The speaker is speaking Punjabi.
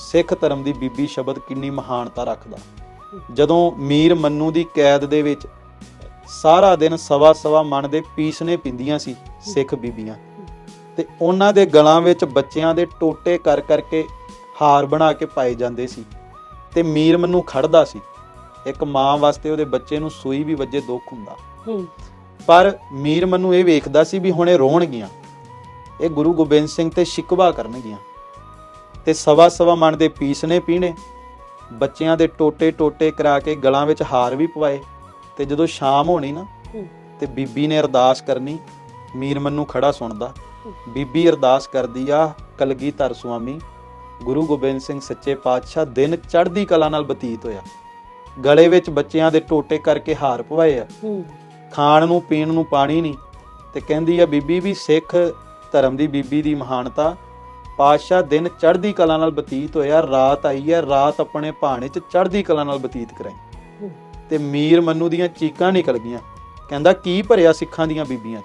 ਸਿੱਖ ਧਰਮ ਦੀ ਬੀਬੀ ਸ਼ਬਦ ਕਿੰਨੀ ਮਹਾਨਤਾ ਰੱਖਦਾ। ਜਦੋਂ ਮੀਰ ਮੰਨੂ ਦੀ ਕੈਦ ਦੇ ਵਿੱਚ ਸਾਰਾ ਦਿਨ ਸਵਾ ਸਵਾ ਮਣ ਦੇ ਪੀਸਨੇ ਪਿੰਦੀਆਂ ਸੀ ਸਿੱਖ ਬੀਬੀਆਂ ਤੇ ਉਹਨਾਂ ਦੇ ਗਲਾਂ ਵਿੱਚ ਬੱਚਿਆਂ ਦੇ ਟੋਟੇ ਕਰ ਕਰਕੇ ਹਾਰ ਬਣਾ ਕੇ ਪਾਏ ਜਾਂਦੇ ਸੀ। ਤੇ ਮੀਰ ਮੰਨੂ ਖੜਦਾ ਸੀ ਇੱਕ ਮਾਂ ਵਾਸਤੇ ਉਹਦੇ ਬੱਚੇ ਨੂੰ ਸੂਈ ਵੀ ਵੱਜੇ ਦੁੱਖ ਹੁੰਦਾ। ਪਰ ਮੀਰ ਮੰਨੂ ਇਹ ਵੇਖਦਾ ਸੀ ਵੀ ਹੁਣ ਇਹ ਰੋਣਗੀਆਂ ਇਹ ਗੁਰੂ ਗੋਬਿੰਦ ਸਿੰਘ ਤੇ ਸ਼ਿਕਵਾ ਕਰਨਗੀਆਂ। ਤੇ ਸਵਾ ਸਵਾ ਮਣ ਦੇ ਪੀਸਨੇ ਪੀਣੇ। ਬੱਚਿਆਂ ਦੇ ਟੋਟੇ ਟੋਟੇ ਕਰਾ ਕੇ ਗਲਾਂ ਵਿੱਚ ਹਾਰ ਵੀ ਪਵਾਏ। ਤੇ ਜਦੋਂ ਸ਼ਾਮ ਹੋਣੀ ਨਾ ਤੇ ਬੀਬੀ ਨੇ ਅਰਦਾਸ ਕਰਨੀ ਮੀਰ ਮੰਨੂ ਖੜਾ ਸੁਣਦਾ। ਬੀਬੀ ਅਰਦਾਸ ਕਰਦੀ ਆ ਕਲਗੀਧਰ ਸੁਆਮੀ ਗੁਰੂ ਗੋਬਿੰਦ ਸਿੰਘ ਸੱਚੇ ਪਾਤਸ਼ਾਹ ਦਿਨ ਚੜ੍ਹਦੀ ਕਲਾ ਨਾਲ ਬਤੀਤ ਹੋਇਆ। ਗਲੇ ਵਿੱਚ ਬੱਚਿਆਂ ਦੇ ਟੋਟੇ ਕਰਕੇ ਹਾਰ ਪਵਾਏ ਆ। ਖਾਣ ਨੂੰ ਪੀਣ ਨੂੰ ਪਾਣੀ ਨਹੀਂ। ਤੇ ਕਹਿੰਦੀ ਆ ਬੀਬੀ ਵੀ ਸਿੱਖ ਧਰਮ ਦੀ ਬੀਬੀ ਦੀ ਮਹਾਨਤਾ ਪਾਤਸ਼ਾਹ ਦਿਨ ਚੜ੍ਹਦੀ ਕਲਾ ਨਾਲ ਬਤੀਤ ਹੋਇਆ ਰਾਤ ਆਈ ਹੈ ਰਾਤ ਆਪਣੇ ਭਾਣੇ 'ਚ ਚੜ੍ਹਦੀ ਕਲਾ ਨਾਲ ਬਤੀਤ ਕਰਾਈ। ਤੇ ਮੀਰ ਮੰਨੂ ਦੀਆਂ ਚੀਕਾਂ ਨਿਕਲ ਗਈਆਂ। ਕਹਿੰਦਾ ਕੀ ਭਰਿਆ ਸਿੱਖਾਂ ਦੀਆਂ ਬੀਬੀਆਂ 'ਚ?